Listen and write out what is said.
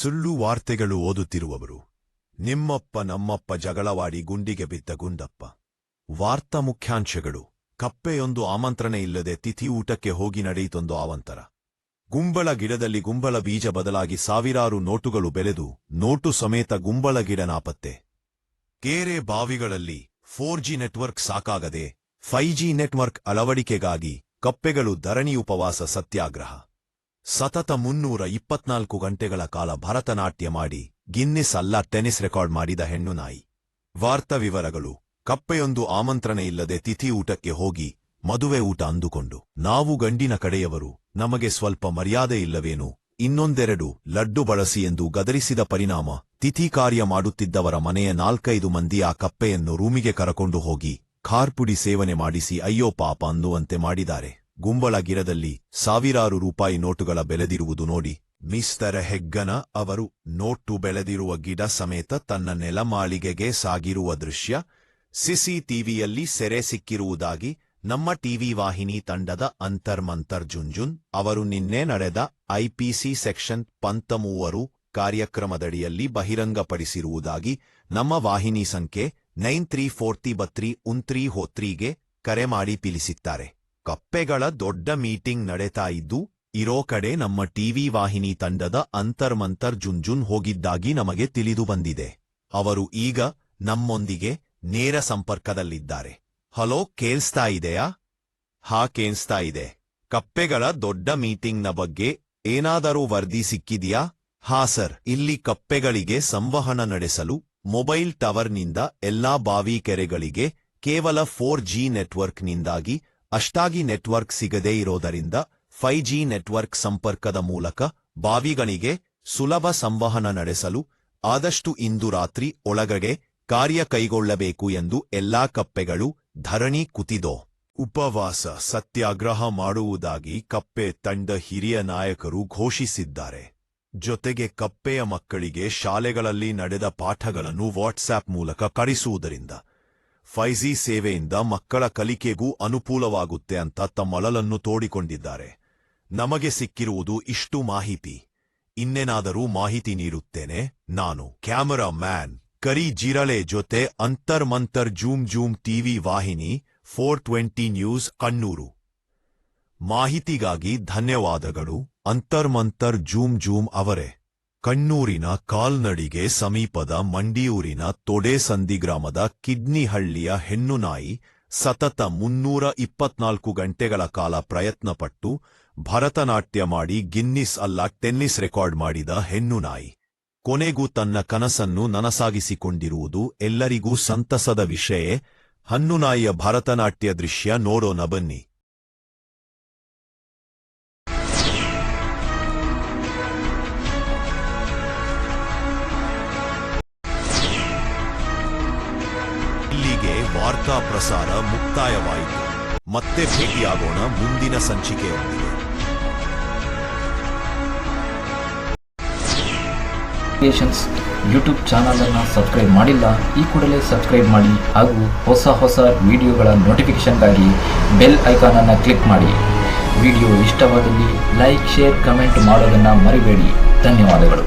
ಸುಳ್ಳು ವಾರ್ತೆಗಳು ಓದುತ್ತಿರುವವರು. ನಿಮ್ಮಪ್ಪ ನಮ್ಮಪ್ಪ ಜಗಳವಾಡಿ ಗುಂಡಿಗೆ ಬಿದ್ದ ಗುಂಡಪ್ಪ. ವಾರ್ತಾ ಮುಖ್ಯಾಂಶಗಳು. ಕಪ್ಪೆಯೊಂದು ಆಮಂತ್ರಣ ಇಲ್ಲದೆ ತಿಥಿ ಊಟಕ್ಕೆ ಹೋಗಿ ನಡೆಯಿತೊಂದು ಆವಂತರ. ಗುಂಬಳ ಗಿಡದಲ್ಲಿ ಗುಂಬಳ ಬೀಜ ಬದಲಾಗಿ ಸಾವಿರಾರು ನೋಟುಗಳು ಬೆಳೆದು, ನೋಟು ಸಮೇತ ಗುಂಬಳ ಗಿಡ ನಾಪತ್ತೆ. ಕೇರೆ ಬಾವಿಗಳಲ್ಲಿ ಫೋರ್ ಜಿ ನೆಟ್ವರ್ಕ್ ಸಾಕಾಗದೆ ಫೈ ಜಿ ನೆಟ್ವರ್ಕ್ ಅಳವಡಿಕೆಗಾಗಿ ಕಪ್ಪೆಗಳು ಧರಣಿ ಉಪವಾಸ ಸತ್ಯಾಗ್ರಹ. ಸತತ ಮುನ್ನೂರ ಇಪ್ಪತ್ನಾಲ್ಕು ಗಂಟೆಗಳ ಕಾಲ ಭರತನಾಟ್ಯ ಮಾಡಿ ಗಿನ್ನಿಸ್ ಅಲ್ಲ ಟೆನಿಸ್ ರೆಕಾರ್ಡ್ ಮಾಡಿದ ಹೆಣ್ಣು ನಾಯಿ. ವಾರ್ತಾ ವಿವರಗಳು. ಕಪ್ಪೆಯೊಂದು ಆಮಂತ್ರಣ ಇಲ್ಲದೆ ತಿಥಿ ಊಟಕ್ಕೆ ಹೋಗಿ ಮದುವೆ ಊಟ ಅಂದುಕೊಂಡು. ನಾವು ಗಂಡಿನ ಕಡೆಯವರು, ನಮಗೆ ಸ್ವಲ್ಪ ಮರ್ಯಾದೆ ಇಲ್ಲವೇನು? ಇನ್ನೊಂದೆರಡು, ಲಡ್ಡು ಬಳಸಿ ಎಂದು ಗದರಿಸಿದ ಪರಿಣಾಮ, ತಿಥಿ ಕಾರ್ಯ ಮಾಡುತ್ತಿದ್ದವರ ಮನೆಯ ನಾಲ್ಕೈದು ಮಂದಿ ಆ ಕಪ್ಪೆಯನ್ನು ರೂಮಿಗೆ ಕರಕೊಂಡು ಹೋಗಿ ಖಾರ್ಪುಡಿ ಸೇವನೆ ಮಾಡಿಸಿ, ಅಯ್ಯೋ ಪಾಪ ಅನ್ನುವಂತೆ ಮಾಡಿದ್ದಾರೆ. ಗುಂಬಳ ಗಿರದಲ್ಲಿ ಸಾವಿರಾರು ರೂಪಾಯಿ ನೋಟುಗಳ ಬೆಳೆದಿರುವುದು ನೋಡಿ ಮಿಸ್ತರ ಹೆಗ್ಗನ ಅವರು ನೋಟು ಬೆಳೆದಿರುವ ಗಿಡ ಸಮೇತ ತನ್ನ ನೆಲಮಾಳಿಗೆಗೆ ಸಾಗಿರುವ ದೃಶ್ಯ ಸಿಸಿಟಿವಿಯಲ್ಲಿ ಸೆರೆ ಸಿಕ್ಕಿರುವುದಾಗಿ ನಮ್ಮ ಟಿವಿ ವಾಹಿನಿ ತಂಡದ ಅಂತರ್ಮಂತರ್ ಜುಂಜುನ್ ಅವರು ನಿನ್ನೆ ನಡೆದ ಐಪಿಸಿ ಸೆಕ್ಷನ್ ಪಂತಮೂವರು ಕಾರ್ಯಕ್ರಮದಡಿಯಲ್ಲಿ ಬಹಿರಂಗಪಡಿಸಿರುವುದಾಗಿ ನಮ್ಮ ವಾಹಿನಿ ಸಂಖ್ಯೆ ನೈನ್ ತ್ರೀ ಫೋರ್ತಿ ಬತ್ರಿ ಉಂತ್ರಿ ಹೋತ್ರಿಗೆ ಕರೆ ಮಾಡಿ ತಿಳಿಸಿದ್ದಾರೆ. ಕಪ್ಪೆಗಳ ದೊಡ್ಡ ಮೀಟಿಂಗ್ ನಡೆತಾ ಇದ್ದು, ಇರೋ ಕಡೆ ನಮ್ಮ ಟಿವಿ ವಾಹಿನಿ ತಂಡದ ಅಂತರ್ಮಂತರ್ ಜುಂಜುನ್ ಹೋಗಿದ್ದಾಗಿ ನಮಗೆ ತಿಳಿದು ಬಂದಿದೆ. ಅವರು ಈಗ ನಮ್ಮೊಂದಿಗೆ ನೇರ ಸಂಪರ್ಕದಲ್ಲಿದ್ದಾರೆ. ಹಲೋ, ಕೇಳಿಸ್ತಾ ಇದೆಯಾ? ಹಾ, ಕೇಳಿಸ್ತಾ ಇದೆ. ಕಪ್ಪೆಗಳ ದೊಡ್ಡ ಮೀಟಿಂಗ್ನ ಬಗ್ಗೆ ಏನಾದರೂ ವರದಿ ಸಿಕ್ಕಿದ್ಯಾ? ಹಾ, ಸರ್. ಇಲ್ಲಿ ಕಪ್ಪೆಗಳಿಗೆ ಸಂವಹನ ನಡೆಸಲು ಮೊಬೈಲ್ ಟವರ್ನಿಂದ ಎಲ್ಲಾ ಬಾವಿ ಕೆರೆಗಳಿಗೆ ಕೇವಲ ಫೋರ್ ಜಿ ನೆಟ್ವರ್ಕ್ನಿಂದಾಗಿ ಅಷ್ಟಾಗಿ ನೆಟ್ವರ್ಕ್ ಸಿಗದೇ ಇರೋದರಿಂದ ಫೈ ಜಿ ನೆಟ್ವರ್ಕ್ ಸಂಪರ್ಕದ ಮೂಲಕ ಬಾವಿಗಳಿಗೆ ಸುಲಭ ಸಂವಹನ ನಡೆಸಲು ಆದಷ್ಟು ಇಂದು ರಾತ್ರಿ ಒಳಗಡೆ ಕಾರ್ಯ ಕೈಗೊಳ್ಳಬೇಕು ಎಂದು ಎಲ್ಲಾ ಕಪ್ಪೆಗಳು ಧರಣಿ ಕುತಿದೋ. ಉಪವಾಸ, ಸತ್ಯಾಗ್ರಹ ಮಾಡುವುದಾಗಿ ಕಪ್ಪೆ ತಂಡ ಹಿರಿಯ ನಾಯಕರು ಘೋಷಿಸಿದ್ದಾರೆ. ಜೊತೆಗೆ ಕಪ್ಪೆಯ ಮಕ್ಕಳಿಗೆ ಶಾಲೆಗಳಲ್ಲಿ ನಡೆದ ಪಾಠಗಳನ್ನು ವಾಟ್ಸ್ಆಪ್ ಮೂಲಕ ಕಳಿಸುವುದರಿಂದ ಫೈಜಿ ಸೇವೆಯಿಂದ ಮಕ್ಕಳ ಕಲಿಕೆಗೂ ಅನುಕೂಲವಾಗುತ್ತೆ ಅಂತ ತಮ್ಮಳಲನ್ನು ತೋಡಿಕೊಂಡಿದ್ದಾರೆ. ನಮಗೆ ಸಿಕ್ಕಿರುವುದು ಇಷ್ಟು ಮಾಹಿತಿ. ಇನ್ನೇನಾದರೂ ಮಾಹಿತಿ ನೀಡುತ್ತೇನೆ, ನಾನು ಕ್ಯಾಮರಾ ಮ್ಯಾನ್ ಕರಿ ಜಿರಳೆ ಜೊತೆ ಅಂತರ್ಮಂತರ್ ಜೂಮ್ ಜೂಮ್ ಟಿವಿ ವಾಹಿನಿ ಫೋರ್ ಟ್ವೆಂಟಿ ನ್ಯೂಸ್ ಕಣ್ಣೂರು. ಮಾಹಿತಿಗಾಗಿ ಧನ್ಯವಾದಗಳು ಅಂತರ್ಮಂತರ್ ಜೂಮ್ ಜೂಮ್ ಅವರೇ. ಕಣ್ಣೂರಿನ ಕಾಲ್ನಡಿಗೆ ಸಮೀಪದ ಮಂಡಿಯೂರಿನ ತೊಡೆಸಂದಿ ಗ್ರಾಮದ ಕಿಡ್ನಿಹಳ್ಳಿಯ ಹೆಣ್ಣುನಾಯಿ ಸತತ ಮುನ್ನೂರ ಇಪ್ಪತ್ನಾಲ್ಕು ಗಂಟೆಗಳ ಕಾಲ ಪ್ರಯತ್ನಪಟ್ಟು ಭರತನಾಟ್ಯ ಮಾಡಿ ಗಿನ್ನಿಸ್ ಅಲ್ಲ ಟೆನ್ನಿಸ್ ರೆಕಾರ್ಡ್ ಮಾಡಿದ ಹೆಣ್ಣುನಾಯಿ. ಕೊನೆಗೂ ತನ್ನ ಕನಸನ್ನು ನನಸಾಗಿಸಿಕೊಂಡಿರುವುದು ಎಲ್ಲರಿಗೂ ಸಂತಸದ ವಿಷಯ. ಹಣ್ಣುನಾಯಿಯ ಭರತನಾಟ್ಯ ದೃಶ್ಯ ನೋಡೋಣ ಬನ್ನಿ. ಇಲ್ಲಿಗೆ ವಾರ್ತಾ ಪ್ರಸಾರ ಮುಕ್ತಾಯವಾಯಿತು. ಮತ್ತೆ ಭೇಟಿಯಾಗೋಣ ಮುಂದಿನ ಸಂಚಿಕೆಯೊಂದಿಗೆ. ಕ್ರಿಯೇಷನ್ಸ್ ಯೂಟ್ಯೂಬ್ ಚಾನಲನ್ನು ಸಬ್ಸ್ಕ್ರೈಬ್ ಮಾಡಿಲ್ಲ, ಈ ಕೂಡಲೇ ಸಬ್ಸ್ಕ್ರೈಬ್ ಮಾಡಿ ಹಾಗೂ ಹೊಸ ಹೊಸ ವಿಡಿಯೋಗಳ ನೋಟಿಫಿಕೇಶನ್ಗಾಗಿ ಬೆಲ್ ಐಕಾನನ್ನು ಕ್ಲಿಕ್ ಮಾಡಿ. ವಿಡಿಯೋ ಇಷ್ಟವಾದಲ್ಲಿ ಲೈಕ್ ಶೇರ್ ಕಮೆಂಟ್ ಮಾಡೋದನ್ನು ಮರಿಬೇಡಿ. ಧನ್ಯವಾದಗಳು.